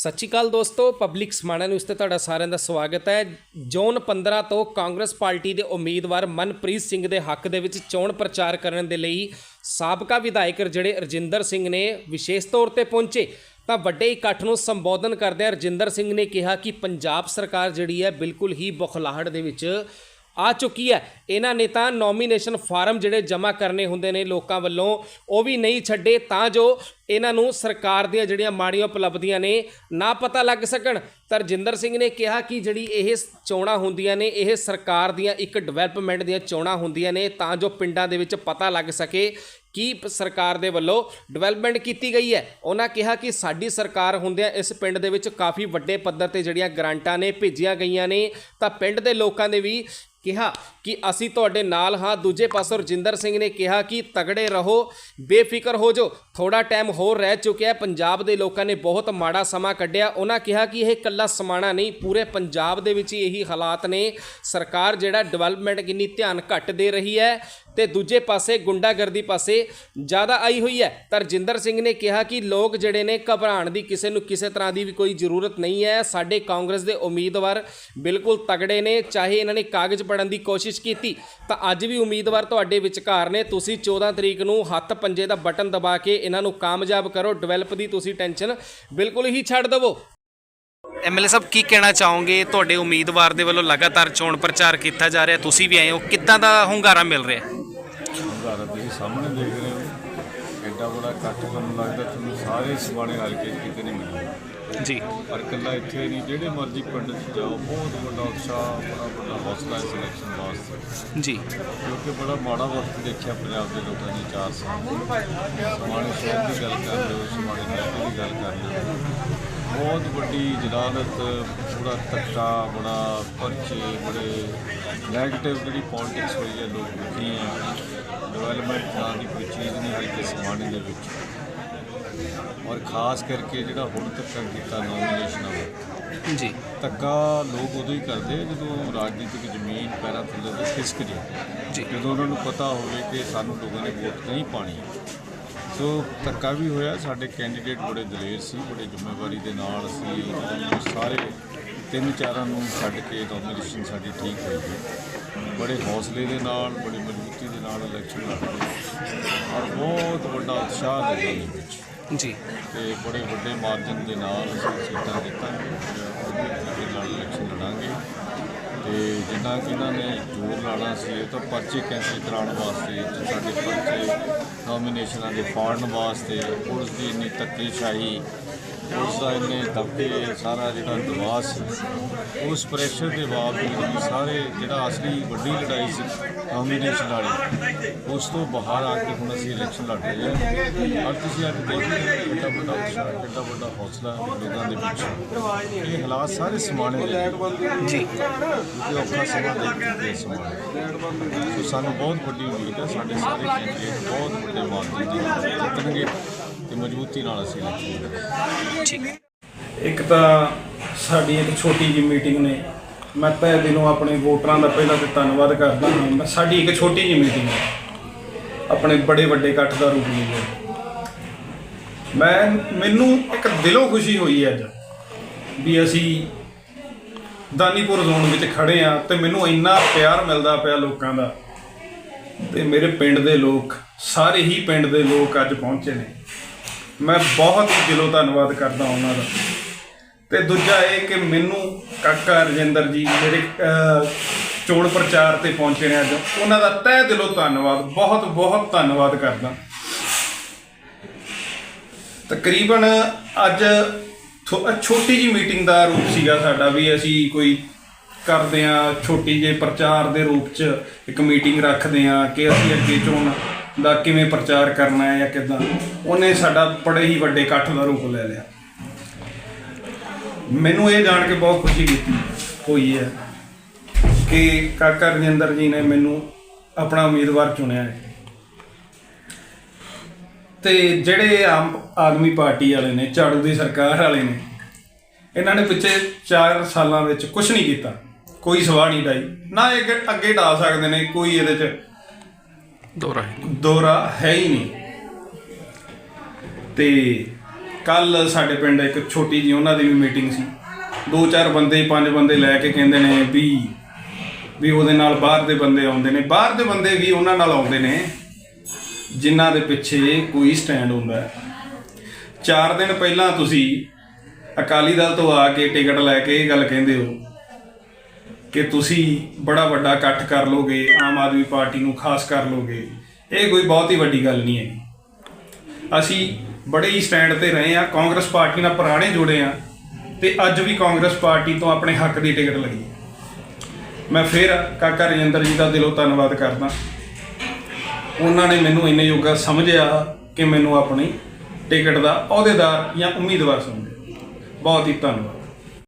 ਸਤਿ ਸ਼੍ਰੀ ਅਕਾਲ ਦੋਸਤੋ public Samana news ਤੇ ਤੁਹਾਡਾ ਸਾਰਿਆਂ ਦਾ ਸਵਾਗਤ ਹੈ। ਜ਼ੋਨ 15 ਤੋਂ ਕਾਂਗਰਸ ਪਾਰਟੀ ਦੇ ਉਮੀਦਵਾਰ ਮਨਪ੍ਰੀਤ ਸਿੰਘ ਦੇ ਹੱਕ ਦੇ ਵਿੱਚ ਚੋਣ ਪ੍ਰਚਾਰ ਕਰਨ ਦੇ ਲਈ ਸਾਬਕਾ ਵਿਧਾਇਕ ਜਿਹੜੇ ਰਜਿੰਦਰ ਸਿੰਘ ਨੇ ਵਿਸ਼ੇਸ਼ ਤੌਰ ਤੇ ਪਹੁੰਚੇ, ਤਾਂ ਵੱਡੇ ਇਕੱਠ ਨੂੰ ਸੰਬੋਧਨ ਕਰਦਿਆਂ ਰਜਿੰਦਰ ਸਿੰਘ ਨੇ ਕਿਹਾ ਕਿ ਪੰਜਾਬ ਸਰਕਾਰ ਜਿਹੜੀ ਹੈ ਬਿਲਕੁਲ ਹੀ ਬੁਖਲਾਹਟ ਦੇ ਵਿੱਚ ਆ ਚੁੱਕੀ ਹੈ। ਇਹਨਾਂ ਨੇ ਤਾਂ ਨੋਮੀਨੇਸ਼ਨ ਫਾਰਮ ਜਿਹੜੇ ਜਮ੍ਹਾਂ ਕਰਨੇ ਹੁੰਦੇ ਨੇ ਲੋਕਾਂ ਵੱਲੋਂ, ਉਹ ਵੀ ਨਹੀਂ ਛੱਡੇ, ਤਾਂ ਜੋ ਇਹਨਾਂ ਨੂੰ ਸਰਕਾਰ ਦੀਆਂ ਜਿਹੜੀਆਂ ਮਾੜੀਆਂ ਉਪਲਬਧੀਆਂ ਨੇ ਨਾ ਪਤਾ ਲੱਗ ਸਕਣ। ਤਾਂ ਰਜਿੰਦਰ ਸਿੰਘ ਨੇ ਕਿਹਾ ਕਿ ਜਿਹੜੀ ਇਹ ਚੋਣਾਂ ਹੁੰਦੀਆਂ ਨੇ, ਇਹ ਸਰਕਾਰ ਦੀਆਂ ਇੱਕ ਡਿਵੈਲਪਮੈਂਟ ਦੀਆਂ ਚੋਣਾਂ ਹੁੰਦੀਆਂ ਨੇ, ਤਾਂ ਜੋ ਪਿੰਡਾਂ ਦੇ ਵਿੱਚ ਪਤਾ ਲੱਗ ਸਕੇ ਕੀ ਸਰਕਾਰ ਦੇ ਵੱਲੋਂ ਡਿਵੈਲਪਮੈਂਟ ਕੀਤੀ ਗਈ ਹੈ। ਉਹਨਾਂ ਕਿਹਾ ਕਿ ਸਾਡੀ ਸਰਕਾਰ ਹੁੰਦਿਆਂ ਇਸ ਪਿੰਡ ਦੇ ਵਿੱਚ ਕਾਫੀ ਵੱਡੇ ਪੱਧਰ ਤੇ ਜਿਹੜੀਆਂ ਗ੍ਰਾਂਟਾਂ ਨੇ ਭੇਜੀਆਂ ਗਈਆਂ ਨੇ, ਤਾਂ ਪਿੰਡ ਦੇ ਲੋਕਾਂ ਨੇ ਵੀ ਕਿਹਾ ਕਿ ਅਸੀਂ ਤੁਹਾਡੇ ਨਾਲ ਹਾਂ। ਦੂਜੇ ਪਾਸੇ ਰਜਿੰਦਰ ਸਿੰਘ ਨੇ ਕਿਹਾ ਕਿ ਤਗੜੇ ਰਹੋ, ਬੇਫਿਕਰ ਹੋ ਜਾਓ। ਥੋੜਾ ਟਾਈਮ ਹੋਰ ਰਹਿ ਚੁੱਕਿਆ ਪੰਜਾਬ ਦੇ ਲੋਕਾਂ ਨੇ ਬਹੁਤ ਮਾੜਾ ਸਮਾਂ ਕੱਢਿਆ। ਉਹਨਾਂ ਕਿਹਾ ਕਿ ਇਹ ਇਕੱਲਾ ਸਮਾਣਾ ਨਹੀਂ, ਪੂਰੇ ਪੰਜਾਬ ਦੇ ਵਿੱਚ ਹੀ ਇਹੀ ਹਾਲਾਤ ਨੇ। ਸਰਕਾਰ ਜਿਹੜਾ ਡਿਵੈਲਪਮੈਂਟ ਕਿੰਨੀ ਧਿਆਨ ਘੱਟ ਦੇ ਰਹੀ ਹੈ ਤੇ ਦੂਜੇ ਪਾਸੇ, ਗੁੰਡਾਗਰਦੀ ਪਾਸੇ ਜ਼ਿਆਦਾ ਆਈ ਹੋਈ ਹੈ। ਤਾਂ ਰਜਿੰਦਰ ਸਿੰਘ ਨੇ ਕਿਹਾ ਕਿ ਲੋਕ ਜਿਹੜੇ ਨੇ ਘਬਰਾਉਣ ਦੀ ਕਿਸੇ ਨੂੰ ਕਿਸੇ ਤਰ੍ਹਾਂ ਦੀ ਵੀ ਕੋਈ ਜ਼ਰੂਰਤ ਨਹੀਂ ਹੈ। ਸਾਡੇ ਕਾਂਗਰਸ ਦੇ ਉਮੀਦਵਾਰ ਬਿਲਕੁਲ ਤਗੜੇ ਨੇ। ਚਾਹੇ ਇਹਨਾਂ ਨੇ ਕਾਗਜ਼ ਪੜਨ ਦੀ ਕੋਸ਼ਿਸ਼ ਕੀਤੀ ਤਾਂ ਅੱਜ ਵੀ ਉਮੀਦਵਾਰ ਤੁਹਾਡੇ ਵਿਚਕਾਰ ਨੇ। ਤੁਸੀਂ 14 ਤਰੀਕ ਨੂੰ ਹੱਥ ਪੰਜੇ ਦਾ ਬਟਨ ਦਬਾ ਕੇ ਇਹਨਾਂ ਨੂੰ ਕਾਮਯਾਬ ਕਰੋ। ਡਿਵੈਲਪ ਦੀ ਤੁਸੀਂ ਟੈਨਸ਼ਨ ਬਿਲਕੁਲ ਹੀ ਛੱਡ ਦੇਵੋ। ਐਮਐਲਏ ਸਾਹਿਬ ਕੀ ਕਹਿਣਾ ਚਾਹੋਗੇ? ਤੁਹਾਡੇ ਉਮੀਦਵਾਰ ਦੇ ਵੱਲੋਂ ਲਗਾਤਾਰ ਚੋਣ ਪ੍ਰਚਾਰ ਕੀਤਾ ਜਾ ਰਿਹਾ। ਤੁਸੀਂ ਵੀ ਆਏ ਹੋ। ਕਿੱਦਾਂ ਦਾ ਹੁੰਗਾਰਾ ਮਿਲ ਰਿਹਾ? ਭਾਰਤ ਤੁਸੀਂ ਸਾਹਮਣੇ ਦੇਖ ਰਹੇ ਹੋ। ਐਡਾ ਬੜਾ ਇਕੱਠ ਤੁਹਾਨੂੰ ਲੱਗਦਾ ਤੁਹਾਨੂੰ ਸਾਰੇ ਸਵਾਣੇ ਹਲਕੇ ਕਿਤੇ ਨਹੀਂ ਮਿਲੇਗਾ ਜੀ। ਪਰ ਇਕੱਲਾ ਇੱਥੇ ਨਹੀਂ ਜਿਹੜੇ ਮਰਜ਼ੀ ਪਿੰਡ 'ਚ ਜਾਓ ਬਹੁਤ ਵੱਡਾ ਉਤਸ਼ਾਹ ਬੜਾ ਵੱਡਾ ਹੌਸਲਾ ਹੈ ਸਿਲੈਕਸ਼ਨ ਵਾਸਤੇ। ਜੀ। ਕਿਉਂਕਿ ਬੜਾ ਮਾੜਾ ਵਕਤ ਦੇਖਿਆ ਪੰਜਾਬ ਦੇ ਲੋਕਾਂ ਨੇ 4 ਸਾਲ ਸਮਾਣੇ ਸ਼ਹਿਰ ਦੀ ਗੱਲ ਕਰ ਲਓ ਸਮਾਣੇ ਮਹਿਕਮੇ ਦੀ ਗੱਲ ਕਰ ਲਓ। ਬਹੁਤ ਵੱਡੀ ਜਲਾਲਤ ਬੜਾ ਧੱਕਾ ਬੜਾ ਪਰਚੇ ਬੜੇ ਨੈਗੇਟਿਵ ਜਿਹੜੀ ਪੋਲਿਟਿਕਸ ਹੋਈ ਹੈ ਲੋਕ ਦੁਖੀ ਹੈ। ਡਿਵੈਲਪਮੈਂਟ ਨਾਂ ਦੀ ਕੋਈ ਚੀਜ਼ ਨਹੀਂ ਹੈ ਕਿ ਸਮਾਣੇ ਦੇ ਵਿੱਚ। ਔਰ ਖਾਸ ਕਰਕੇ ਜਿਹੜਾ ਹੁਣ ਤੱਕ ਕੀਤਾ ਨੋਮੀਨੇਸ਼ਨਾਂ ਦਾ ਜੀ। ਧੱਕਾ ਲੋਕ ਉਦੋਂ ਹੀ ਕਰਦੇ ਜਦੋਂ ਰਾਜਨੀਤਿਕ ਜ਼ਮੀਨ ਪੈਰਾਂ ਥੱਲੇ ਤੋਂ ਖਿਸਕ ਜੇ। ਜੀ। ਜਦੋਂ ਉਹਨਾਂ ਨੂੰ ਪਤਾ ਹੋਵੇ ਕਿ ਸਾਨੂੰ ਲੋਕਾਂ ਨੇ ਵੋਟ ਨਹੀਂ ਪਾਣੀ। ਸੋ ਧੱਕਾ ਵੀ ਹੋਇਆ ਸਾਡੇ ਕੈਂਡੀਡੇਟ ਬੜੇ ਦਲੇਰ ਸੀ ਬੜੇ ਜ਼ਿੰਮੇਵਾਰੀ ਦੇ ਨਾਲ almost ਸਾਰੇ ਤਿੰਨ ਚਾਰਾਂ ਨੂੰ ਛੱਡ ਕੇ ਨੋਮੀਨੇਸ਼ਨ ਸਾਡੀ ਠੀਕ ਹੋਈ ਸੀ ਬੜੇ ਹੌਸਲੇ ਦੇ ਨਾਲ ਬੜੀ ਮਜ਼ਬੂਤੀ ਦੇ ਨਾਲ ਇਲੈਕਸ਼ਨ ਲੜਦੇ ਔਰ ਬਹੁਤ ਵੱਡਾ ਉਤਸ਼ਾਹ ਦੇ ਵਿੱਚ। ਜੀ। ਤੇ ਬੜੇ ਵੱਡੇ ਮਾਰਜਨ ਦੇ ਨਾਲ ਅਸੀਂ ਸੀਟਾਂ ਜਿੱਤਾਂਗੇ ਉਹਦੇ ਨਾਲ ਇਲੈਕਸ਼ਨ ਲੜਾਂਗੇ। ਤੇ ਜਿੰਨਾ ਕਿ ਇਹਨਾਂ ਨੇ ਜ਼ੋਰ ਲਾਣਾ ਸੀ, ਇਹ ਤਾਂ ਪਰਚੇ ਕੈਂਸਲ ਕਰਾਉਣ ਵਾਸਤੇ ਸਾਡੇ ਪਰਚੇ ਨੋਮੀਨੇਸ਼ਨਾਂ ਦੇ ਫਾੜਨ ਵਾਸਤੇ ਪੁਲਿਸ ਦੀ ਇੰਨੀ ਧੱਕੇਸ਼ਾਹੀ ਉਸ ਦਾ ਇੰਨੇ ਦਬਕੇ ਸਾਰਾ ਜਿਹੜਾ ਦਬਾਅ ਸੀ ਉਸ ਪ੍ਰੈਸ਼ਰ ਦੇ ਬਾਵਜੂਦ ਵੀ ਸਾਰੇ ਜਿਹੜਾ ਅਸਲੀ ਵੱਡੀ ਲੜਾਈ ਸੀ ਨੋਮੀਨੇਸ਼ਨ ਵਾਲੀ ਉਸ ਤੋਂ ਬਾਹਰ ਆ ਕੇ ਹੁਣ ਅਸੀਂ ਇਲੈਕਸ਼ਨ ਲੜ ਰਹੇ ਹਾਂ। ਔਰ ਤੁਸੀਂ ਅੱਜ ਦੇਖ ਰਹੇ ਹੋ ਕਿੰਨਾ ਵੱਡਾ ਉਤਸ਼ਾਹ ਕਿੰਨਾ ਵੱਡਾ ਹੌਸਲਾ ਲੋਕਾਂ ਦੇ ਵਿੱਚ ਇਹ ਹਾਲਾਤ ਸਾਰੇ ਸਮਾਣੇ ਦੇ। ਜੀ। ਕਿਉਂਕਿ ਔਖਾ ਸਮਾਂ ਦੇਖ ਚੁੱਕੇ ਸਮਾਂ ਸੋ ਸਾਨੂੰ ਬਹੁਤ ਵੱਡੀ ਉਮੀਦ ਹੈ ਸਾਡੇ ਸਾਰੇ ਕੈਂਡੀਡੇਟ ਬਹੁਤ ਵੱਡੇ ਮਾਰਜਨ ਦੇ ਜਿੱਤਣਗੇ। ਤੇ ਮਜ਼ਬੂਤੀ ਨਾਲ ਅਸੀਂ ਇਲੈਕਸ਼ਨ ਠੀਕ। ਇੱਕ ਤਾਂ ਸਾਡੀ ਇੱਕ ਛੋਟੀ ਜਿਹੀ ਮੀਟਿੰਗ ਨੇ। ਮੈਂ ਤਹਿ ਦਿਲੋਂ ਆਪਣੇ ਵੋਟਰਾਂ ਦਾ ਪਹਿਲਾਂ ਤੇ ਧੰਨਵਾਦ ਕਰਦਾ ਹਾਂ। ਮੈਂ- ਸਾਡੀ ਇੱਕ ਛੋਟੀ ਜਿਹੀ ਮੀਟਿੰਗ ਹੈ। ਆਪਣੇ ਬੜੇ ਵੱਡੇ ਇਕੱਠ ਦਾ ਰੂਪ ਲਈ ਹੈ ਮੈਂ ਮੈਨੂੰ ਇੱਕ ਦਿਲੋਂ ਖੁਸ਼ੀ ਹੋਈ ਅੱਜ ਵੀ ਅਸੀਂ ਦਾਨੀਪੁਰ ਜ਼ੋਨ ਵਿੱਚ ਖੜੇ ਆ ਤੇ ਮੈਨੂੰ ਇੰਨਾ ਪਿਆਰ ਮਿਲਦਾ ਪਿਆ ਲੋਕਾਂ ਦਾ। ਤੇ ਮੇਰੇ ਪਿੰਡ ਦੇ ਲੋਕ ਸਾਰੇ ਹੀ ਪਿੰਡ ਦੇ ਲੋਕ ਅੱਜ ਪਹੁੰਚੇ ਨੇ। ਮੈਂ ਬਹੁਤ ਦਿਲੋਂ ਧੰਨਵਾਦ ਕਰਦਾ ਉਹਨਾਂ ਦਾ। ਤੇ ਦੂਜਾ ਇਹ ਕਿ ਮੈਨੂੰ ਕਾਕਾ ਰਜਿੰਦਰ ਜੀ ਮੇਰੇ ਚੋਣ ਪ੍ਰਚਾਰ ਤੇ ਪਹੁੰਚੇ ਨੇ ਅੱਜ, ਉਹਨਾਂ ਦਾ ਤਹਿ ਦਿਲੋਂ ਧੰਨਵਾਦ, ਬਹੁਤ ਬਹੁਤ ਧੰਨਵਾਦ ਕਰਦਾ। ਤਕਰੀਬਨ ਅੱਜ ਥੋ- ਛੋਟੀ ਜੀ ਮੀਟਿੰਗ ਦਾ ਰੂਪ ਸੀਗਾ ਸਾਡਾ ਵੀ ਅਸੀਂ ਕੋਈ ਕਰਦੇ ਆ ਛੋਟੀ ਜਿਹੇ ਪ੍ਰਚਾਰ ਦੇ ਰੂਪ 'ਚ ਇੱਕ ਮੀਟਿੰਗ ਰੱਖਦੇ ਆ ਕਿ ਅਸੀਂ ਅੱਗੇ ਚੋਣ ਦਾ ਕਿਵੇਂ ਪ੍ਰਚਾਰ ਕਰਨਾ ਹੈ ਜਾਂ ਕਿਦਾਂ, ਉਹਨੇ ਸਾਡਾ ਬੜੇ ਹੀ ਵੱਡੇ ਇਕੱਠ ਦਾ ਰੂਪ ਲੈ ਲਿਆ। ਮੈਨੂੰ ਇਹ ਜਾਣ ਕੇ ਬਹੁਤ ਖੁਸ਼ੀ ਕੀਤੀ ਹੋਈ ਹੈ ਕਿ ਕਾਕਾ ਰਜਿੰਦਰ ਜੀ ਨੇ ਮੈਨੂੰ ਆਪਣਾ ਉਮੀਦਵਾਰ ਚੁਣਿਆ ਹੈ। ਤੇ ਜਿਹੜੇ ਆਮ ਆਦਮੀ ਪਾਰਟੀ ਵਾਲੇ ਨੇ, ਝਾੜੂ ਦੀ ਸਰਕਾਰ ਵਾਲੇ ਨੇ, ਇਹਨਾਂ ਨੇ ਪਿੱਛੇ 4 ਸਾਲਾਂ ਵਿੱਚ ਕੁਝ ਨਹੀਂ ਕੀਤਾ। ਕੋਈ ਸਵਾਹ ਨਹੀਂ ਡਾਈ। ਨਾ ਇਹ ਅੱਗੇ ਅੱਗੇ ਢਾ ਸਕਦੇ ਨੇ, ਕੋਈ ਇਹਦੇ 'ਚ ਦੋਰਾ ਦੋਰਾ ਹੈ ਹੀ ਨਹੀਂ। ਤੇ ਕੱਲ ਸਾਡੇ ਪਿੰਡ ਇੱਕ ਛੋਟੀ ਜੀ ਉਹਨਾਂ ਦੀ ਵੀ ਮੀਟਿੰਗ ਸੀ। ਦੋ ਚਾਰ ਬੰਦੇ, ਪੰਜ ਬੰਦੇ ਲੈ ਕੇ ਕਹਿੰਦੇ ਨੇ ਵੀ ਵੀ ਉਹਦੇ ਨਾਲ ਬਾਹਰ ਦੇ ਬੰਦੇ ਆਉਂਦੇ ਨੇ। ਬਾਹਰ ਦੇ ਬੰਦੇ ਵੀ ਉਹਨਾਂ ਨਾਲ ਆਉਂਦੇ ਨੇ, ਜਿਨ੍ਹਾਂ ਦੇ ਪਿੱਛੇ ਕੋਈ ਸਟੈਂਡ ਹੁੰਦਾ ਹੈ। ਚਾਰ ਦਿਨ ਪਹਿਲਾਂ ਤੁਸੀਂ ਅਕਾਲੀ ਦਲ ਤੋਂ ਆ ਕੇ ਟਿਕਟ ਲੈ ਕੇ ਇਹ ਗੱਲ ਕਹਿੰਦੇ ਹੋ ਕਿ ਤੁਸੀਂ ਬੜਾ ਵੱਡਾ ਇਕੱਠ ਕਰ ਲੋਗੇ, ਆਮ ਆਦਮੀ ਪਾਰਟੀ ਨੂੰ ਖਾਸ ਕਰ ਲੋਗੇ, ਇਹ ਕੋਈ ਬਹੁਤ ਹੀ ਵੱਡੀ ਗੱਲ ਨਹੀਂ ਹੈ ਅਸੀਂ ਬੜੇ ਹੀ ਸਟੈਂਡ ਤੇ ਰਹੇ ਆ ਕਾਂਗਰਸ ਪਾਰਟੀ ਨਾਲ ਪੁਰਾਣੇ ਜੁੜੇ ਆ ਤੇ ਅੱਜ ਵੀ ਕਾਂਗਰਸ ਪਾਰਟੀ ਤੋਂ ਆਪਣੇ ਹੱਕ ਦੀ ਟਿਕਟ ਲਈ ਮੈਂ ਫਿਰ ਕਾਕਾ ਰਜਿੰਦਰ ਜੀ ਦਾ ਦਿਲੋਂ ਧੰਨਵਾਦ ਕਰਦਾ। ਉਹਨਾਂ ਨੇ ਮੈਨੂੰ ਇੰਨੇ ਯੋਗਾ ਸਮਝਿਆ ਕਿ ਮੈਨੂੰ ਆਪਣੀ ਟਿਕਟ ਦਾ ਅਹੁਦੇਦਾਰ ਜਾਂ ਉਮੀਦਵਾਰ ਸਮਝਿਆ। ਬਹੁਤ ਹੀ ਧੰਨਵਾਦ।